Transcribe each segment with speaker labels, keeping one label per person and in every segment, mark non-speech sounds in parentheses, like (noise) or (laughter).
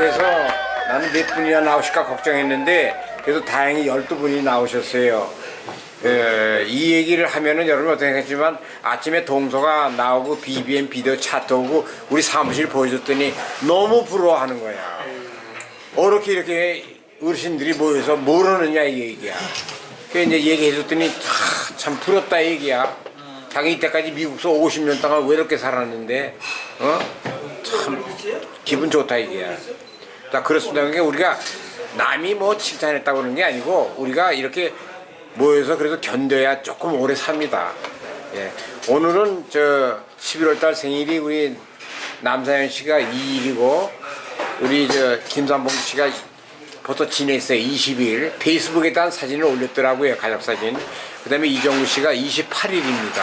Speaker 1: 돼서 나는 몇 분이나 나오실까 걱정했는데 그래도 다행히 12분이 나오셨어요. 예, 이 얘기를 하면은 여러분 어떻게 생각했지만 아침에 동서가 나오고 BBM 비디오 차트 오고 우리 사무실 보여줬더니 너무 부러워하는 거야. 어떻게 이렇게 어르신들이 모여서 모르느냐 이 얘기야. 그 이제 얘기해줬더니 아, 참 부럽다 이 얘기야. 자기 이때까지 미국서 50년 동안 왜 이렇게 살았는데, 어? 참 기분 좋다 이게야. 자 그렇습니다. 그러니까 우리가 남이 뭐 칭찬했다고 그러는 게 아니고 우리가 이렇게 모여서 그래도 견뎌야 조금 오래 삽니다. 예. 오늘은 저 11월 달 생일이 우리 남사연 씨가 2일이고 우리 저 김삼봉 씨가 벌써 지냈어요. 20일 페이스북에다 한 사진을 올렸더라고요. 가족 사진. 그 다음에 이정우 씨가 28일입니다.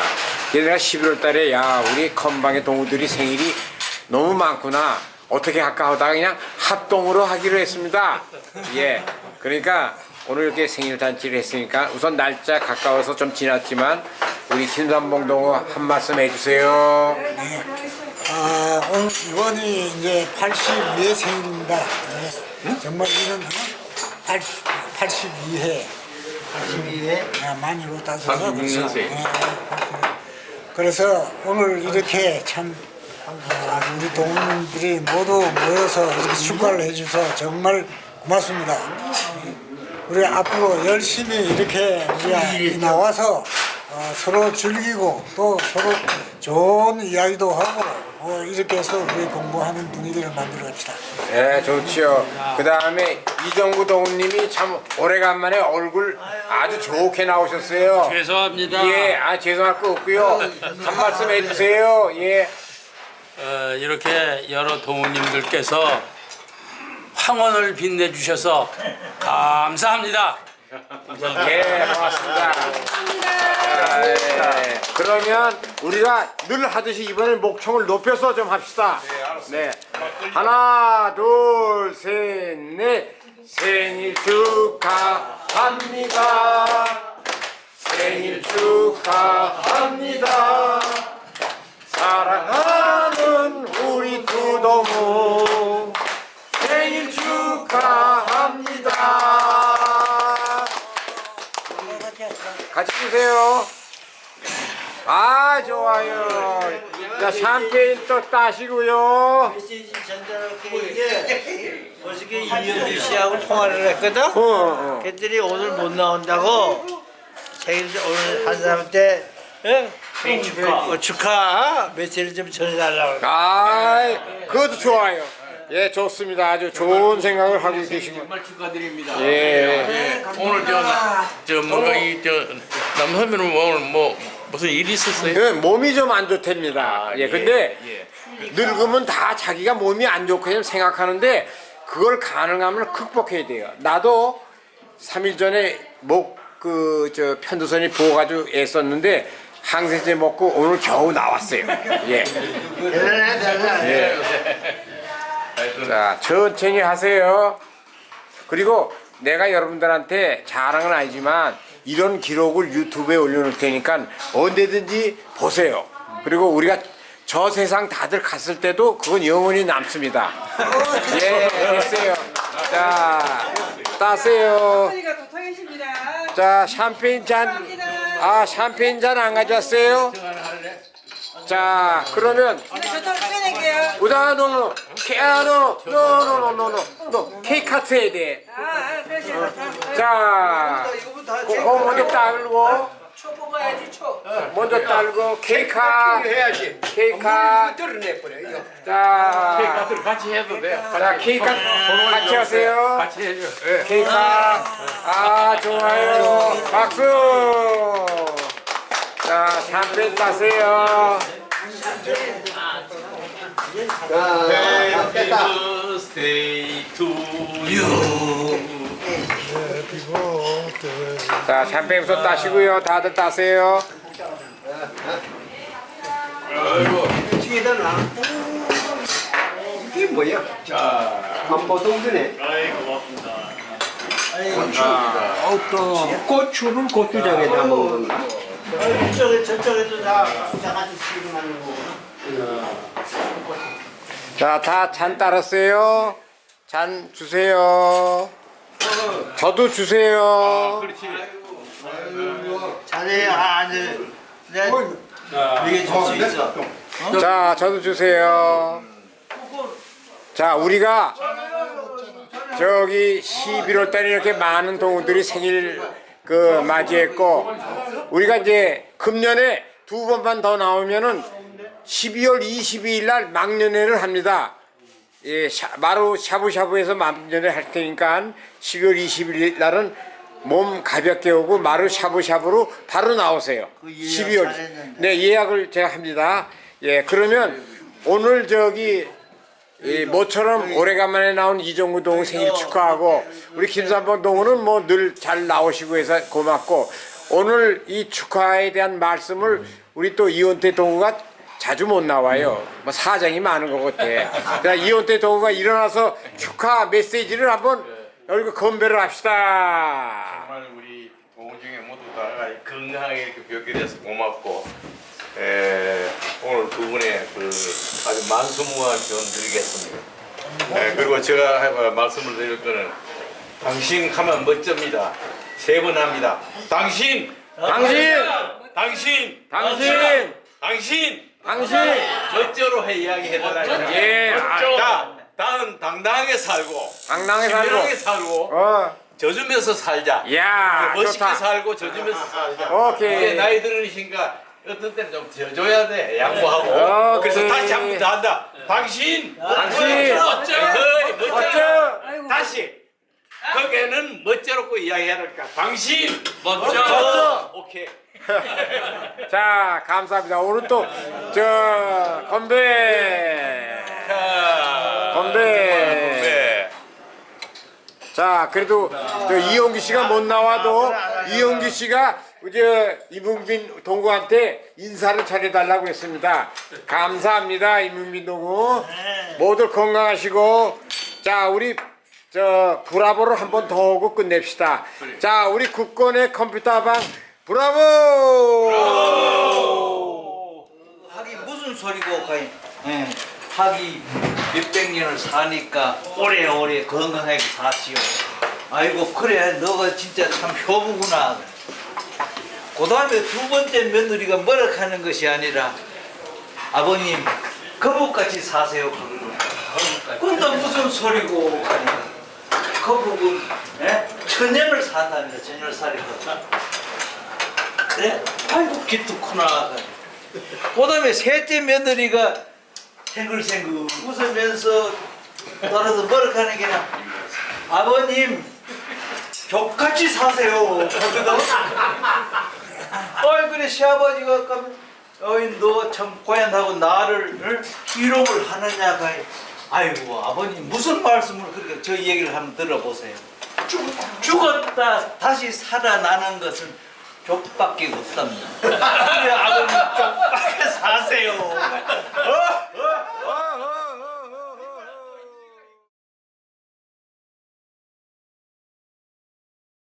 Speaker 1: 얘네가 11월 달에 야 우리 건방의 동우들이 생일이 너무 많구나. 어떻게 할까 하다가 그냥 합동으로 하기로 했습니다. 예. 그러니까 오늘 이렇게 생일 잔치를 했으니까 우선 날짜 가까워서 좀 지났지만 우리 김삼봉 동우 한 말씀 해주세요.
Speaker 2: 아, 오늘 이번이 이제 82회 생일입니다. 네. 정말 이런 80, 82회. 82회? 아, 만으로 따져서.
Speaker 3: 36년생.
Speaker 2: 네, 그래서 오늘 이렇게 참 아, 우리 동문들이 모두 모여서 이렇게 축하를 해주셔서 정말 고맙습니다. 우리 앞으로 열심히 이렇게 우리가 나와서 어, 서로 즐기고 또 서로 좋은 이야기도 하고 어, 이렇게 해서 우리 공부하는 분위기를 만들어 갑시다.
Speaker 1: 네, 좋지요. 그 다음에 이정구 동우님이 참 오래간만에 얼굴 아주 좋게 나오셨어요.
Speaker 3: 죄송합니다.
Speaker 1: 예, 아 죄송할 거 없고요. 한 말씀 해주세요. 예.
Speaker 3: 어, 이렇게 여러 동우님들께서 황혼을 빛내주셔서 감사합니다.
Speaker 1: 예, 고맙습니다. 자, 예. 그러면 우리가 늘 하듯이 이번엔 목청을 높여서 좀 합시다. 네. 하나, 둘, 셋, 넷. 생일 축하합니다. 생일 축하합니다. 사랑하는 우리 두동우 생일 축하합니다. 같이 주세요. 아 좋아요. 자 샴페인 또 따시고요.
Speaker 4: 메시지 어저께 이명주 씨하고 통화를 했거든.
Speaker 1: 어, 어.
Speaker 4: 걔들이 오늘 못 나온다고 생일 오늘 한 사람한테 응? 축하. 어, 축하 메시지를 좀 전해달라고.
Speaker 1: 아 그것도 좋아요. 예 좋습니다. 아주 좋은 생각을 하고 계시고.
Speaker 3: 정말 축하드립니다.
Speaker 1: 예.
Speaker 3: 오늘 저, 저 뭔가 이저 남선배는 뭐 오늘 뭐 무슨 일이 있었어요?
Speaker 1: 그 몸이 좀 안 좋답니다. 예, 근데
Speaker 3: 예.
Speaker 1: 늙으면 다 자기가 몸이 안 좋게 생각하는데 그걸 가능하면 극복해야 돼요. 나도 3일 전에 목 그 저 편도선이 부어가지고 애썼는데 항생제 먹고 오늘 겨우 나왔어요. 예. 예. 자 천천히 하세요. 그리고 내가 여러분들한테 자랑은 아니지만 이런 기록을 유튜브에 올려놓을 테니까 언제든지 보세요. 그리고 우리가 저 세상 다들 갔을 때도 그건 영원히 남습니다. 예, 됐어요. 자, 따세요.
Speaker 5: 소리가 도착했습니다.
Speaker 1: 자, 샴페인 잔. 아, 샴페인 잔 안 가져왔어요? 자, 그러면
Speaker 5: 근데 저쪽으로 빼낼게요.
Speaker 1: 우다 노노 케아노 노노노노노.
Speaker 5: 아, 아, 그러세요.
Speaker 1: 자, 그거 먼저 따르고
Speaker 5: 초 뽑아야지, 초.
Speaker 1: 먼저 따르고 케이크 해야지. 케이크 자,
Speaker 3: 같이 해도 돼.
Speaker 1: 자 케이크 같이 하세요.
Speaker 3: 같이 해줘.
Speaker 1: 케이크 아 좋아요. 박수. 자 샴페인 따세요.
Speaker 3: Happy birthday to you.
Speaker 1: 자 샴페인 우선 따시고요. 다들 따세요.
Speaker 6: 뒤에다 놔. 이게 뭐야? 반보동전에 고추를 고추장에 담은 건가?
Speaker 4: 저쪽에 저쪽에도 다 부자 같이 시름하는 거.
Speaker 1: 자 다 잔 따랐어요. 잔 주세요. 저도 주세요.
Speaker 3: 그렇지.
Speaker 4: 자네 아들 내 이게 줄수 있어.
Speaker 1: 자, 저도 주세요. 자, 우리가 저기 11월 달에 이렇게 많은 동우들이 생일 그 맞이했고 우리가 이제 금년에 두 번만 더 나오면은 12월 22일 날 막년회를 합니다. 예, 샤, 바로 샤브샤브에서 막년회 할 테니까 12월 21일 날은 몸 가볍게 오고 마루 샤브샤브로 바로 나오세요.
Speaker 4: 그 예약
Speaker 1: 12월.
Speaker 4: 잘했는데.
Speaker 1: 네, 예약을 제가 합니다. 예, 그러면 오늘 저기 이 모처럼 오래간만에 나온 이종구 동우 생일 축하하고 우리 김삼번 동우는 뭐 늘 잘 나오시고 해서 고맙고 오늘 이 축하에 대한 말씀을 우리 또 이원태 동우가 자주 못 나와요. 뭐 사정이 많은 것 같아. 그러니까 이원태 동우가 일어나서 축하 메시지를 한번 여기 건배를 합시다.
Speaker 3: 정말 우리 동호 중에 모두 다 건강하게 이렇게 뵙게 돼서 고맙고 에, 오늘 두 분의 그 아주 만수무한 지원 드리겠습니다. 에, 그리고 제가 하- 말씀을 드릴 거는 당신 하면 멋집니다. 세 번 합니다. 당신,
Speaker 1: 당신,
Speaker 3: 당신,
Speaker 1: 당신,
Speaker 3: 당신,
Speaker 1: 당신.
Speaker 3: 멋져로 해 이야기해달라.
Speaker 1: 예, 아,
Speaker 3: 자, 다음 당당하게 살고,
Speaker 1: 당당히
Speaker 3: 신명하게
Speaker 1: 살고.
Speaker 3: 살고,
Speaker 1: 어,
Speaker 3: 져주면서 살자.
Speaker 1: 야,
Speaker 3: 멋있게
Speaker 1: 좋다.
Speaker 3: 살고 져주면서 살자.
Speaker 1: 오케이.
Speaker 3: 이제 나이 들으니까 어떤 때는 좀 져줘야 돼. 양보하고.
Speaker 1: 어,
Speaker 3: 그래서
Speaker 1: 그래.
Speaker 3: 다시 한 번 더 한다. 당신.
Speaker 1: 당신.
Speaker 3: 멋져. 멋져.
Speaker 1: 멋져.
Speaker 5: 아이고.
Speaker 3: 다시. 거기에는 멋져놓고 이야기해야 될까. 당신. 멋져.
Speaker 1: 멋져.
Speaker 3: 오케이. (laughs)
Speaker 1: 자, 감사합니다. 오늘 또, 저, 건배.
Speaker 3: 자.
Speaker 1: 건배.
Speaker 3: 네.
Speaker 1: 자, 그래도, 저, 이용기 씨가 못 나와도, 이용기 씨가, 이제, 이문빈 동구한테 인사를 잘해달라고 했습니다. 감사합니다, 이문빈 동구. 모두 건강하시고, 자, 우리, 저, 브라보를 한 번 더 하고 끝냅시다. 자, 우리 국권의 컴퓨터방, 브라보!
Speaker 7: 하기 무슨 소리고 가이 예, 하기 몇백 년을 사니까 오래오래 건강하게 사시오. 아이고 그래 너가 진짜 참 효부구나. 그 다음에 두 번째 며느리가 뭐라 하는 것이 아니라 아버님 거북같이 사세요. 근데 무슨 소리고 가니 거북은 예? 천년을 산다니까 천년을 살이거든 그래? 아이고 기특구나 그 다음에 셋째 며느리가 생글생글 웃으면서 떨어져 뭐라 하는 게나 아버님 족같이 사세요 어이 그래 시아버지가 어이 너 참 고얀하고 나를 을? 희롱을 하느냐가 아이고 아버님 무슨 말씀을 그렇게 저 얘기를 한번 들어보세요. 죽었다. 죽었다 다시 살아나는 것은 족밖에 없답니다. (laughs) 아버님 족밖에 사세요.